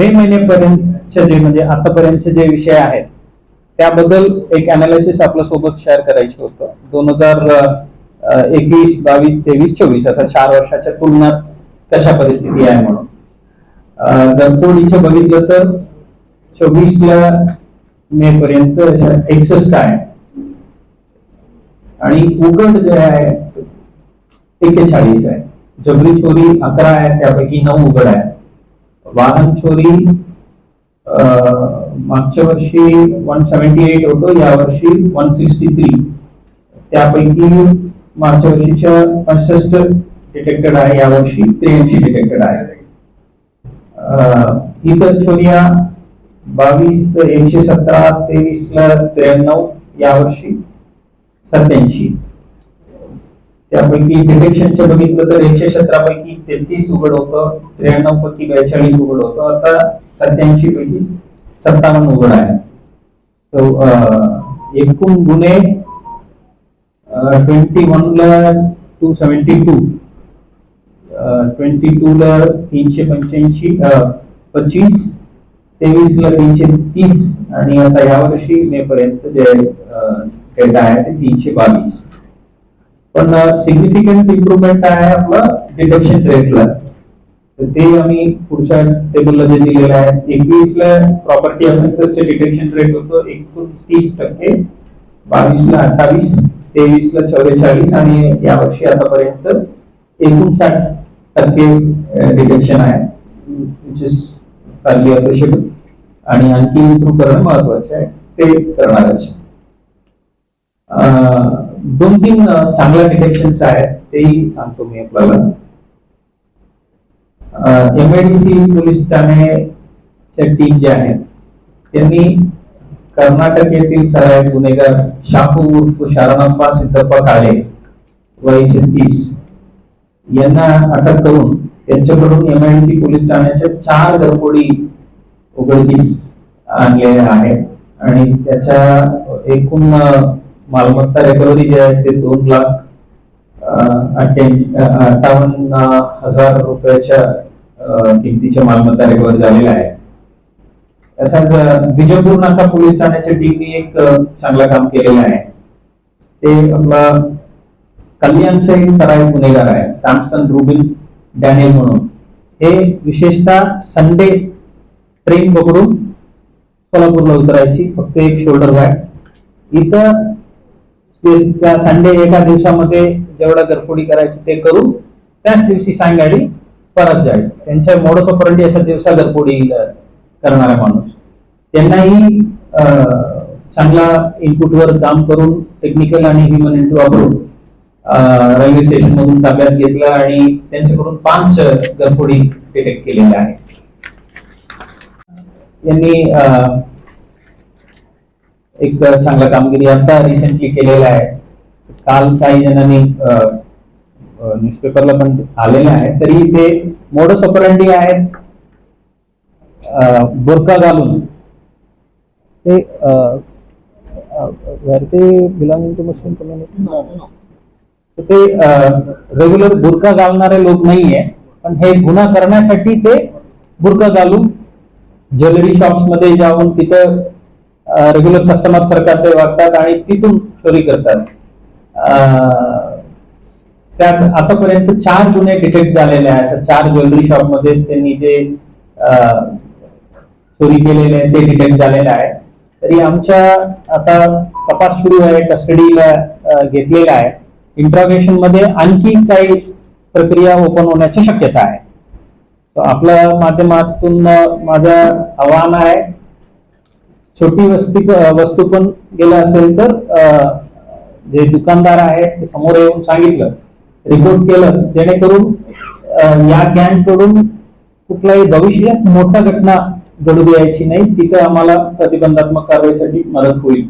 मे महिन्यापर्यंतचे जे म्हणजे आतापर्यंतचे जे विषय आहेत त्याबद्दल एक अनालिसिस आपल्यासोबत शेअर करायचं होतं. दोन हजार एकवीस बावीस तेवीस चोवीस असा चार वर्षाच्या तुलनात कशा परिस्थिती आहे म्हणून. अं, गरफोडीचे बघितलं तर चोवीसला मे पर्यंत एकसष्ट आहे. आणि उघड जे आहे एकेचाळीस आहे. जबरी चोरी अकरा आहे त्यापैकी नऊ उघड आहे. वाहन चोरी अं, मागच्या वर्षी वन सेव्हन्टी एट होतो या वर्षी वन सिक्स्टी थ्री त्यापैकी मागच्या वर्षीच्या पंसष्ट डिटेक्टेड आहे या वर्षी त्र्याऐंशी डिटेक्टेड आहे. अं, इतर चोरिया बावीस एकशे सतरा तेवीस ला त्र्याण्णव यावर्षी सत्याऐंशी त्यापैकी डिटेक्शनचे बघितलं तर एकशे सतरा पैकी तेहतीस उघड होतं त्र्याण्णव पैकी बेचाळीस उघड होतं. आता सत्याऐंशी पैकी सत्तावन्न उघड आहे. एकूण गुन्हे ट्वेंटी वन ला two seventy two twenty two ला तीनशे पंच्याऐंशी पच्चीस तेवीस ला तीनशे तीस आणि आता यावर्षी मे पर्यंत जे डेटा आहे ते तीनशे बावीस. पण सिग्निफिकंट इम्प्रुव्हमेंट आहे आपलं डिडक्शन रेटला तर ते आम्ही पुढच्या टेबलला जे दिलेलं आहे एकवीस ला प्रॉपर्टी ऑफेन्सेसचे डिटेक्शन रेट होतं एकोणतीस टक्के बावीस ला अठ्ठावीस तेवीस ला चौवेचाळीस आणि यावर्षी आतापर्यंत एकोणसाठ टक्के डिटेक्शन आहे विच इज फारली अप्रिशिएबल आणि आणखी इम्प्रूव्ह करणं महत्वाचं आहे ते करणारच. अं, दोन तीन चांगल्या डिटेक्शन्स आहेत तेही सांगतो मी आपल्याला. एमआयडीसी पोलीस ठाण्याच्या टीम जे आहेत त्यांनी कर्नाटक येथील सहाय्यक गुन्हेगार शाहू उर्फ शारणाप्पा सिद्धप्पा काळे वय छत्तीस. यांना अटक करून त्यांच्याकडून एमआयडीसी पोलीस ठाण्याच्या चार घरफोडी उघडकीस आणलेल्या आहेत. आणि त्याच्या एकूण मालमत्ता रिकव्हरी जे आहे ते दोन लाख अठ्ठावन्न हजार रुपयाच्या किमतीच्या मालमत्ता रिकव्हर झालेल्या आहेत. तसाच विजयपूर नाका पोलीस ठाण्याच्या टीमने एक चांगलं काम केलेलं आहे. ते आपला कल्याणचे एक सराईत गुन्हेगार आहे सॅमसन रुबिन डॅनियल म्हणून. हे विशेषतः संडे ट्रेन पकडून सोलापूरला उतरायची फक्त एक शोल्डर बॅग इथं त्या संडे एका दिवसामध्ये जेवढा गरफोडी करायची ते करून त्याच दिवशी सायंकाळी परत जायचं. त्यांच्या मोडस ऑपरंडी अशा दिवसा गरफोडी करणारा माणूस. त्यांनाही चांगला इनपुटवर काम करून टेक्निकल आणि ह्युमन इंटू वापरून रेल्वे स्टेशन मधून ताब्यात घेतलं आणि त्यांच्याकडून पाच गरफोडी डिटेक्ट केलेल्या आहेत. यांनी एक चांगला कामगिरी आता रिसेंटली केलेला आहे. काल काही जणांनी न्यूजपेपरला पण आलेलं आहे. तरी ते मोडस ऑपरंडी आहेत अं, बुरका घालून. ते वेर ते बिलॉंगिंग टू मुस्लिम कम्युनिटी ते रेग्युलर बुरका घालणारे लोक नाहीये. पण हे गुन्हा करण्यासाठी ते बुरका घालून ज्वेलरी शॉप्समध्ये जाऊन तिथं रेग्युलर कस्टमर सारखा ते वागतात आणि तिथून चोरी करतात. त्यात आतापर्यंत चार गुन्हे डिटेक्ट झालेले आहे असं चार ज्वेलरी शॉपमध्ये त्यांनी जे चोरी केलेले आहे ते डिटेक्ट झालेले आहे तरी आमच्या आता तपास सुरू आहे कस्टडीला घेतलेला आहे. इंट्रॉगेशनमध्ये आणखी काही प्रक्रिया ओपन होण्याची शक्यता आहे. आपल्या माध्यमातून माझं आव्हान आहे छोटी वस्ती वस्तू पण गेला असेल तर जे दुकानदार आहेत ते समोर येऊन सांगितलं रिपोर्ट केलं जेणेकरून या गँगकडून कडून भविष्यात मोठा घटना घडू द्यायची नाही तिथं आम्हाला प्रतिबंधात्मक कारवाईसाठी मदत होईल.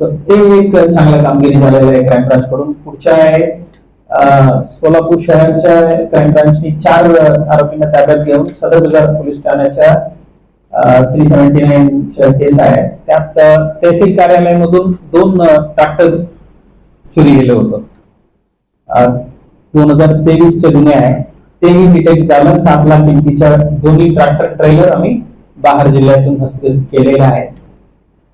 तर ते एक चांगल्या कामगिरी झालेलं आहे क्राईम ब्रांच कडून. पुढच्या आहे सोलापूर शहराच्या क्राईम ब्रांचनी चार आरोपींना ताब्यात घेऊन सदर बाजार पोलीस ठाण्याच्या थ्री सेव्हन्टी नाईन केस आहे. त्यात तहसील कार्यालयामधून दोन ट्रॅक्टर चोरी गेलं होतं. दोन हजार तेवीस चे गुन्हे आहे. तेही डिटेक्ट झालं. सात लाख किमतीच्या दोन्ही ट्रॅक्टर ट्रेलर आम्ही बाहेर जिल्ह्यातून हस्तगत केलेले आहेत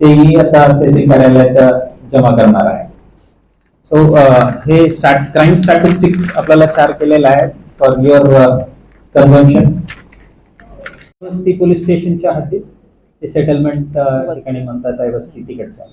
तेही आता तहसील कार्यालयात जमा करणार आहे. सो हे स्टार्ट क्राईम स्टॅटिस्टिक्स आपल्याला शेअर केलेलं आहे. फॉर युअर कन्झम्पशन वस्ती पोलीस स्टेशनच्या हद्दीत. ते सेटलमेंट ठिकाणी म्हणतात आहे वस्ती तिकडच्या.